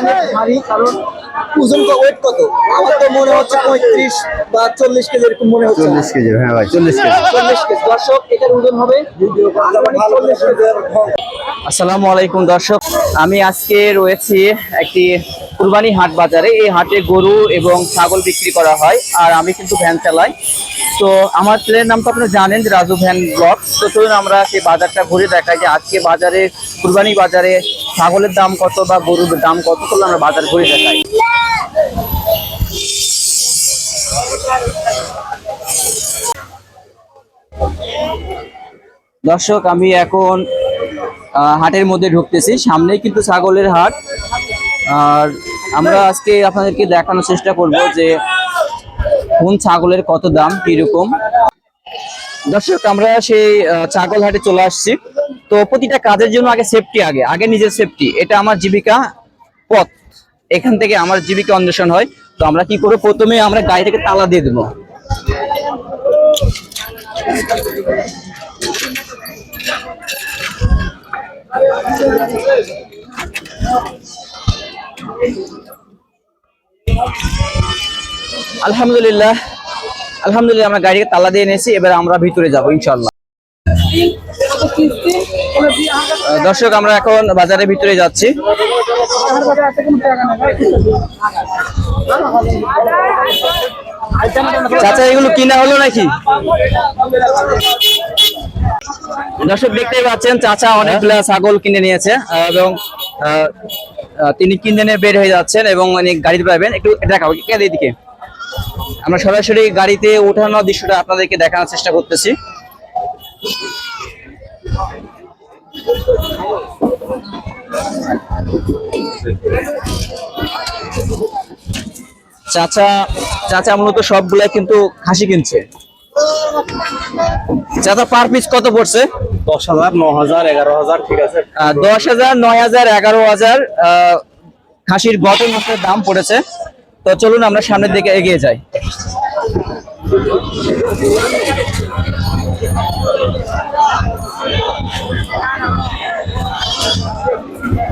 অনেক ভারী কারণ ওজন ওয়েট কত? আমার তো মনে হচ্ছে পঁয়ত্রিশ বা চল্লিশ কেজি এরকম মনে হচ্ছে। চল্লিশ কেজি হ্যাঁ ভাই চল্লিশ কেজি। চল্লিশ কেজি। দর্শক এটার ওজন হবে আনুমানিক চল্লিশ কেজি। আসসালামু আলাইকুম দর্শক আমি আজকে রয়েছি একটি কুরবানি হাট বাজারে এই হাটে গরু এবং ছাগল বিক্রি করা হয়, আর আমি কিন্তু ভ্যান চালাই। তো আমার ছেলের নাম তো আপনারা জানেন যে রাজু ভ্যান ব্লগ। তো চলুন আমরা সেই বাজারটা ঘুরে দেখাই যে আজকে বাজারে, কুরবানি বাজারে ছাগলের দাম কত বা গরুর দাম কত করলে আমরা বাজার ঘুরে দেখাই। দর্শক, আমি এখন হাটের মধ্যে ঢুকতেছি। সামনেই কিন্তু ছাগলের হাট, আর আমরা আজকে আপনাদেরকে দেখানোর চেষ্টা করব যে কোন ছাগলের কত দাম, কীরকম। দর্শক, আমরা সেই ছাগল হাটে চলে আসছি। তো প্রতিটা কাজের জন্য আগে সেফটি আগে আগে নিজের সেফটি এটা আমার জীবিকা পথ। এখান থেকে আমার জীবিকা অন্বেষণ হয়। তো আমরা কি করব? প্রথমে আমরা গাড়ি থেকে তালা দিয়ে দেবো। আলহামদুলিল্লাহ। আলহামদুলিল্লাহ, আমরা গাড়িকে তালা দিয়ে এনেছি, এবার আমরা ভিতরে যাব ইনশাল্লাহ দর্শক, আমরা এখন বাজারের ভিতরে যাচ্ছি। চাচা, এগুলো কিনা হলো নাকি? দর্শক, দেখতেই পাচ্ছেন, চাচা অনেকগুলা ছাগল কিনে নিয়েছে এবং তিনি কিনে নিয়ে বের হয়ে যাচ্ছেন এবং উনি গাড়িতে পাবেন। একটু দেখাবো এদিকে? আমরা সরাসরি গাড়িতে ওঠানোর দৃশ্যটা আপনাদেরকে দেখানোর চেষ্টা করতেছি। চাচা চাচা মূলত সবগুলাই কিন্তু খাসি কিনছে। চাচা পার পিস কত পড়ছে? দশ হাজার ন হাজার এগারো হাজার ঠিক আছে। দশ হাজার নয় হাজার এগারো হাজার আহ, খাসির গত মাসের দাম পড়েছে। তো চলুন আমরা সামনের দিকে এগিয়ে যাই।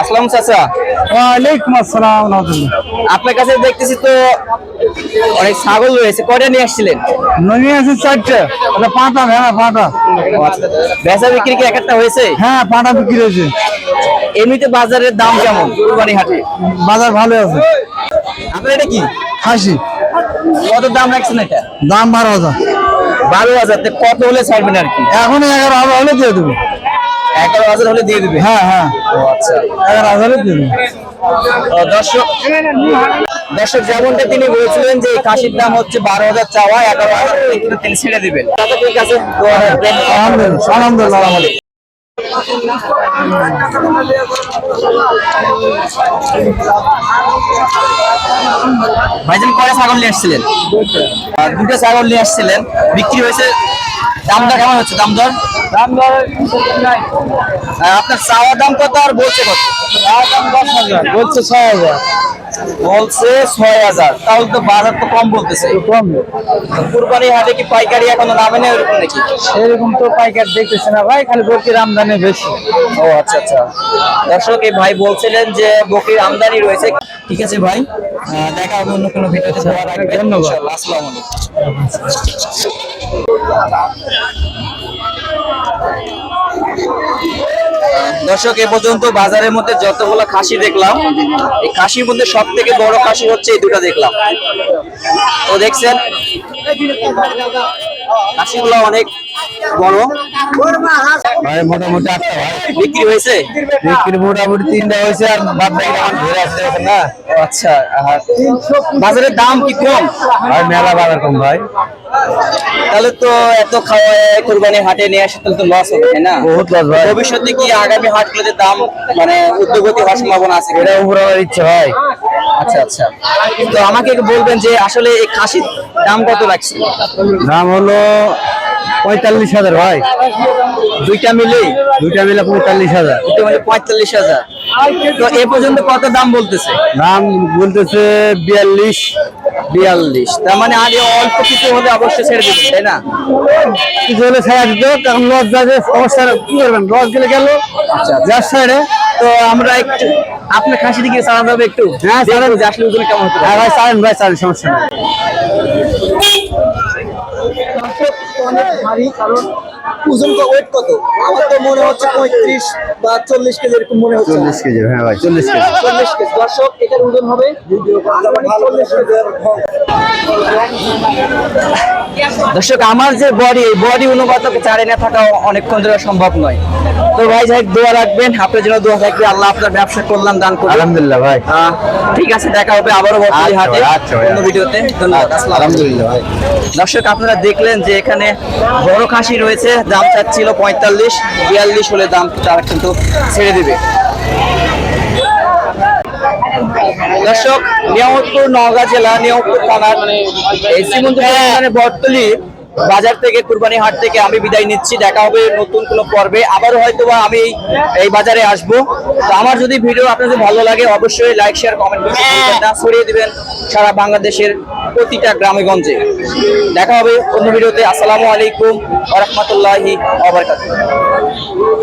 আসসালাম চাচা। ওয়ালাইকুম আসসালাম আপনার কাছে দেখতেছি তো অনেক ছাগল রয়েছে। কয়টা নিয়ে আসছিলেন? চারটে। এটা পাঁটা হ্যাঁ পাঁটা। আচ্ছা। বেচা বিক্রি কি এক একটা হয়েছে? হ্যাঁ পাঁটা বিক্রি হয়েছে। এমনিতে বাজারের দাম কেমন? কুরবানি হাটে? বাজার ভালো আছে। আপনার এটা কি? খাসি। কত দাম রাখছেন এটা? দাম বারো হাজার। বারো হাজার তো কত হলে ছাড়বেন আর কি? এখন এগারো হাজার হলে দিয়ে দেবো। এগারো হাজার হলে দিয়ে দেবে? হ্যাঁ হ্যাঁ। আচ্ছা। এগারো হাজার দিয়ে দেবে। দর্শক দর্শক যেমনটা তিনি বলেছিলেন যে কাশির দাম হচ্ছে বারো হাজার চাওয়া এগারো হাজার তিনি ছেড়ে দিবেন। আলহামদুলিল্লাহ আলহামদুলিল্লাহ আলহামদুলিল্লাহ। ভাইজান কয়টা ছাগল নিয়ে আসছিলেন? দুটো ছাগল নিয়ে আসছিলেন। বিক্রি হয়েছে দাম দর কেমন হচ্ছে? দাম দর? দাম দর আপনার চাওয়ার দাম কত আর বলছে কত? দাম দশ হাজার। বলছে ছয় হাজার। বলছে ছয় হাজার। তাহলে তো বাজার তো কম বলতেছে। কম। কুরবানি হাটে কি পাইকারি এখনও নামে না এরকম নাকি? এরকম তো পাইকার দেখতেছে না ভাই খালি বকির আমদানি বেশি। ও আচ্ছা আচ্ছা। দর্শক এই ভাই বলছিলেন যে বকির আমদানি রয়েছে। ঠিক আছে ভাই দেখা হবে অন্য কোনো ভিডিওতে। ধন্যবাদ। আসসালামু আলাইকুম। দর্শক, এ পর্যন্ত বাজারের মধ্যে যতগুলো খাসি দেখলাম, এই খাসির মধ্যে সব থেকে বড় খাসি হচ্ছে এই দুটা দেখলাম। তো দেখছেন খাসিগুলো অনেক বড়। ভাই মোটামুটি আটটা ভাই। বিক্রি হয়েছে? বিক্রি মোটামুটি তিনটা হয়েছে আর বাদ বাকি আমার ঘুরে আসতে না। আচ্ছা বাজারের দাম কি কম ভাই মেলা বাজার কম ভাই। তাহলে তো এত খাওয়ায় কোরবানি হাটে নিয়ে আসে তাহলে তো লস হবে তাই না? বহুত লস ভাই। ভবিষ্যতে কি আগামী হাটগুলোতে দাম মানে উদ্যোগতি হওয়ার সম্ভাবনা আছে এটা উপরে ইচ্ছে ভাই। আচ্ছা আচ্ছা। তো আমাকে বলবেন যে আসলে এই খাসির দাম কত লাগছে দাম হলো পঁয়তাল্লিশ হাজার ভাই। দুইটা মিলে দুইটা মিলে পঁয়তাল্লিশ হাজার। দুটো মিলে পঁয়তাল্লিশ হাজার। তো এ পর্যন্ত কত দাম বলতেছে? দাম বলতেছে বিয়াল্লিশ। বিয়াল্লিশ। তার মানে আগে অল্প কিছু হলে অবশ্যই ছেড়ে দিবেন তাই না? কিছু হলে ছাড়া দিত কারণ লস যাবে সমস্যা কি করবেন? লস গেলে গেল আচ্ছা। যার সাইডে তো আমরা একটু আপনার খাসি দিকে চালাতে হবে একটু। হ্যাঁ, যে আসলে ওজন কেমন হতে হ্যাঁ ভাই চালেন ভাই চালেন সমস্যা নেই। অনেক ভারী কারণ ওজন ওয়েট কত? আমার তো মনে হচ্ছে পঁয়ত্রিশ বা চল্লিশ কেজি এরকম মনে হচ্ছে। চল্লিশ কেজি হ্যাঁ ভাই চল্লিশ কেজি। চল্লিশ কেজি। দর্শক এটার ওজন হবে চল্লিশ কেজি দর্শক আমার যে বডি এই বডি অনুপাত চারে না থাকা অনেকক্ষণ ধরে সম্ভব নয়। তো ভাই যাই দোয়া রাখবেন। আপনার জন্য দোয়া থাকবে। আল্লাহ আপনার ব্যবসা করলাম দান করলাম আলহামদুলিল্লাহ ভাই। ঠিক আছে দেখা হবে আবারও বর্তমানে আচ্ছা হাটে। আচ্ছা অন্য আচ্ছা। ভিডিওতে ধন্যবাদ আলহামদুলিল্লাহ ভাই। দর্শক আপনারা দেখলেন যে এখানে বড় খাসি রয়েছে। দাম চাচ্ছিল পঁয়তাল্লিশ বিয়াল্লিশ হলে দাম তারা কিন্তু ছেড়ে দিবে। দর্শক নিয়ামতপুর নওগাঁ জেলা নিয়ামতপুর থানার এই শ্রীমন্দির বটতলি বাজার থেকে কুরবানি হাট থেকে আমি বিদায় নিচ্ছি। দেখা হবে নতুন কোনো পর্বে। আবারও হয়তো বা আমি এই- এই বাজারে আসব। তো আমার যদি ভিডিও আপনাদের ভালো লাগে অবশ্যই লাইক শেয়ার কমেন্ট না ছড়িয়ে দিবেন সারা বাংলাদেশের প্রতিটা গ্রামে গঞ্জে দেখা হবে অন্য ভিডিওতে। আসসালামু আলাইকুম রাহমাতুল্লাহি বারাকাতুহু।